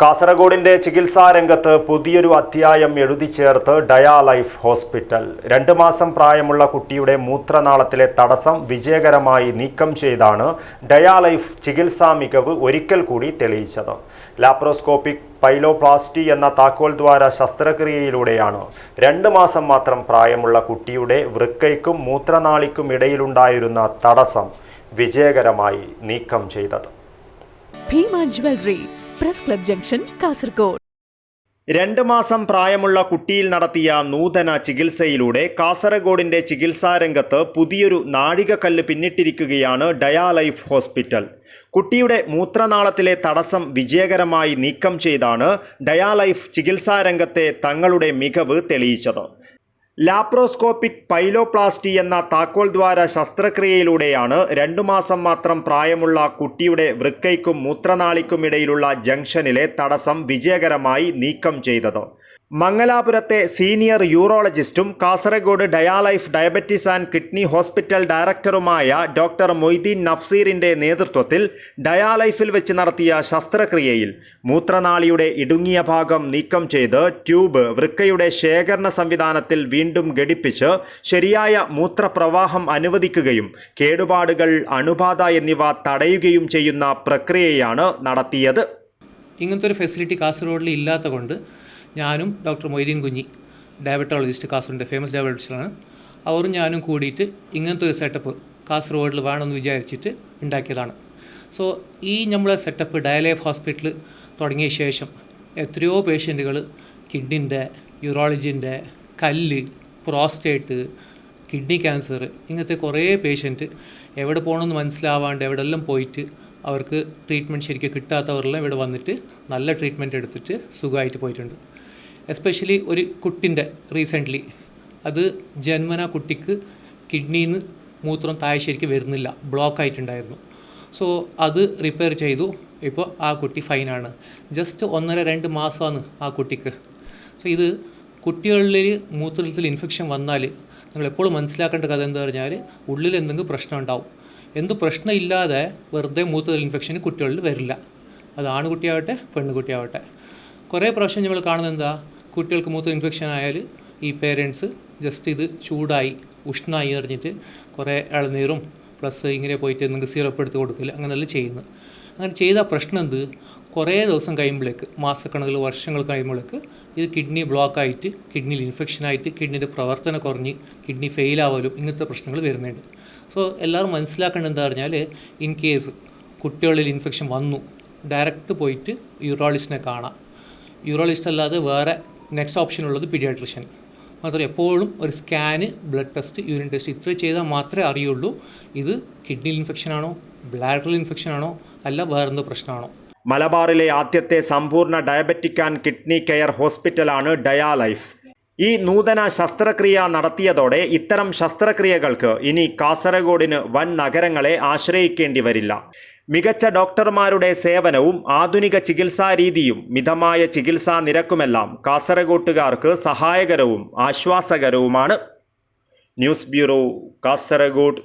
കാസർഗോഡിന്റെ ചികിത്സാ രംഗത്ത് പുതിയൊരു അധ്യായം എഴുതി ചേർത്ത് ഡയാലൈഫ് ഹോസ്പിറ്റൽ. രണ്ട് മാസം പ്രായമുള്ള കുട്ടിയുടെ മൂത്രനാളത്തിലെ തടസ്സം വിജയകരമായി നീക്കം ചെയ്താണ് ഡയാലൈഫ് ചികിത്സാ മികവ് ഒരിക്കൽ കൂടി തെളിയിച്ചത്. ലാപ്രോസ്കോപ്പിക് പൈലോപ്ലാസ്റ്റി എന്ന താക്കോൽ ദ്വാര ശസ്ത്രക്രിയയിലൂടെയാണ്. രണ്ട് മാസം മാത്രം പ്രായമുള്ള കുട്ടിയുടെ വൃക്കയ്ക്കും മൂത്രനാളിക്കും ഇടയിലുണ്ടായിരുന്ന തടസ്സം വിജയകരമായി നീക്കം ചെയ്തത്. Bhima jewellery press club junction Kasaragod. രണ്ട് മാസം പ്രായമുള്ള കുട്ടിയിൽ നടത്തിയ നൂതന ചികിത്സയിലൂടെ കാസർഗോഡിന്റെ ചികിത്സാ രംഗത്ത് പുതിയൊരു നാഴികക്കല്ല് പിന്നിട്ടിരിക്കുകയാണ് ഡയാലൈഫ് ഹോസ്പിറ്റൽ. കുട്ടിയുടെ മൂത്രനാളത്തിലെ തടസ്സം വിജയകരമായി നീക്കം ചെയ്താണ് ഡയാലൈഫ് ചികിത്സാരംഗത്തെ തങ്ങളുടെ മികവ് തെളിയിച്ചത്. ലാപ്രോസ്കോപ്പിക് പൈലോപ്ലാസ്റ്റി എന്ന താക്കോൽ ദ്വാര ശസ്ത്രക്രിയയിലൂടെയാണ് രണ്ടു മാസം മാത്രം പ്രായമുള്ള കുട്ടിയുടെ വൃക്കയ്ക്കും മൂത്രനാളിക്കുമിടയിലുള്ള ജംഗ്ഷനിലെ തടസ്സം വിജയകരമായി നീക്കം ചെയ്തത്. മംഗലാപുരത്തെ senior യൂറോളജിസ്റ്റും Kasaragod Dialife diabetes and kidney hospital ഡയറക്ടറുമായ ഡോക്ടർ മൊയ്തീൻ നഫ്സീറിന്റെ നേതൃത്വത്തിൽ ഡയാലൈഫിൽ വെച്ച് നടത്തിയ ശസ്ത്രക്രിയയിൽ മൂത്രനാളിയുടെ ഇടുങ്ങിയ ഭാഗം നീക്കം ചെയ്ത് ട്യൂബ് വൃക്കയുടെ ശേഖരണ സംവിധാനത്തിൽ വീണ്ടും ഘടിപ്പിച്ച് ശരിയായ മൂത്രപ്രവാഹം അനുവദിക്കുകയും കേടുപാടുകൾ അണുബാധ എന്നിവ തടയുകയും ചെയ്യുന്ന പ്രക്രിയയാണ് നടത്തിയത്. ഇങ്ങനത്തെ ഒരു ഫെസിലിറ്റി കാസർഗോഡിൽ ഇല്ലാത്ത കൊണ്ട് ഞാനും ഡോക്ടർ മൊയ്തീൻ കുഞ്ഞി ഡയബറ്റോളജിസ്റ്റ് കാസർഗോഡിന്റെ ഫേമസ് ഡയബറ്റോളജിസ്റ്റാണ് അവരും ഞാനും കൂടിയിട്ട് ഇങ്ങനത്തെ ഒരു സെറ്റപ്പ് കാസർഗോഡിൽ വേണമെന്ന് വിചാരിച്ചിട്ട് ഉണ്ടാക്കിയതാണ്. സോ ഈ നമ്മളെ സെറ്റപ്പ് ഡയലൈഫ് ഹോസ്പിറ്റൽ തുടങ്ങിയ ശേഷം എത്രയോ പേഷ്യന്റുകൾ കിഡ്നിന്റെ യൂറോളജിന്റെ കല്ല് പ്രോസ്റ്റേറ്റ് കിഡ്നി ക്യാൻസർ ഇങ്ങനത്തെ കുറേ പേഷ്യന്റ് എവിടെ പോകണമെന്ന് മനസ്സിലാവാണ്ട് എവിടെല്ലാം പോയിട്ട് അവർക്ക് ട്രീറ്റ്മെന്റ് ശരിക്കും കിട്ടാത്തവരെല്ലാം ഇവിടെ വന്നിട്ട് നല്ല ട്രീറ്റ്മെന്റ് എടുത്തിട്ട് സുഖമായിട്ട് പോയിട്ടുണ്ട്. എസ്പെഷ്യലി ഒരു കുട്ടിന്റെ റീസെന്റ്ലി അത് ജന്മന കുട്ടിക്ക് കിഡ്നിയിൽ നിന്ന് മൂത്രം താഴെ ശരിക്കും വരുന്നില്ല ബ്ലോക്ക് ആയിട്ടുണ്ടായിരുന്നു. സോ അത് റിപ്പയർ ചെയ്തു. ഇപ്പോൾ ആ കുട്ടി ഫൈനാണ് ജസ്റ്റ് ഒന്നര രണ്ട് മാസമാണ് ആ കുട്ടിക്ക്. സോ ഇത് കുട്ടികളിൽ മൂത്രത്തിൽ ഇൻഫെക്ഷൻ വന്നാൽ നിങ്ങൾ എപ്പോഴും മനസ്സിലാക്കേണ്ട കഥ എന്താ പറഞ്ഞാൽ ഉള്ളിൽ എന്തെങ്കിലും പ്രശ്നം ഉണ്ടാവും. എന്ത് പ്രശ്നമില്ലാതെ വെറുതെ മൂത്രത്തിൽ ഇൻഫെക്ഷൻ കുട്ടികളിൽ വരില്ല. അത് ആൺകുട്ടിയാവട്ടെ പെൺകുട്ടിയാവട്ടെ. കുറേ പ്രാവശ്യം നമ്മൾ കാണുന്നത് എന്താ? കുട്ടികൾക്ക് മൂത്ത് ഇൻഫെക്ഷൻ ആയാൽ ഈ പേരൻസ് ജസ്റ്റ് ഇത് ചൂടായി ഉഷ്ണമായി എറിഞ്ഞിട്ട് കുറേ ഇളനീറും പ്ലസ് ഇങ്ങനെ പോയിട്ട് നിങ്ങൾക്ക് സിറപ്പ് എടുത്ത് കൊടുക്കില്ല അങ്ങനെയെല്ലാം ചെയ്യുന്നത്. അങ്ങനെ ചെയ്ത പ്രശ്നം എന്ത്? കുറേ ദിവസം കഴിയുമ്പോഴേക്ക് മാസക്കണക്കിൽ വർഷങ്ങൾ കഴിയുമ്പോഴേക്ക് ഇത് കിഡ്നി ബ്ലോക്ക് ആയിട്ട് കിഡ്നിയിൽ ഇൻഫെക്ഷൻ ആയിട്ട് കിഡ്നിയുടെ പ്രവർത്തനം കുറഞ്ഞ് കിഡ്നി ഫെയിൽ ആവലും ഇങ്ങനത്തെ പ്രശ്നങ്ങൾ വരുന്നുണ്ട്. സോ എല്ലാവരും മനസ്സിലാക്കേണ്ടത് എന്താ പറഞ്ഞാൽ ഇൻ കേസ് കുട്ടികളിൽ ഇൻഫെക്ഷൻ വന്നു ഡയറക്റ്റ് പോയിട്ട് യൂറോളജിസ്റ്റിനെ കാണാം. യൂറോളജിസ്റ്റ് അല്ലാതെ വേറെ നെക്സ്റ്റ് ഓപ്ഷൻ ഉള്ളത് പീഡിയാട്രിഷ്യൻ മാത്രം എപ്പോഴും ഒരു scan blood test urine test ഇത്ര ചെയ്താൽ മാത്രമേ അറിയുള്ളൂ ഇത് കിഡ്നിയിൽ ഇൻഫെക്ഷൻ ആണോ ബ്ലാഡറിൽ ഇൻഫെക്ഷൻ ആണോ അല്ല വേറെന്തോ പ്രശ്നമാണോ. മലബാറിലെ ആദ്യത്തെ സമ്പൂർണ ഡയബറ്റിക് ആൻഡ് കിഡ്നി കെയർ ഹോസ്പിറ്റലാണ് ഡയാലൈഫ് ഈ നൂതന ശസ്ത്രക്രിയ നടത്തിയതോടെ ഇത്തരം ശസ്ത്രക്രിയകൾക്ക് ഇനി കാസർഗോഡിന് വൻ നഗരങ്ങളെ ആശ്രയിക്കേണ്ടി വരില്ല. മികച്ച ഡോക്ടർമാരുടെ സേവനവും ആധുനിക ചികിത്സാ രീതിയും മിതമായ ചികിത്സാ നിരക്കുമെല്ലാം കാസർഗോട്ടുകാർക്ക് സഹായകരവും ആശ്വാസകരവുമാണ്. News bureau Kasaragod.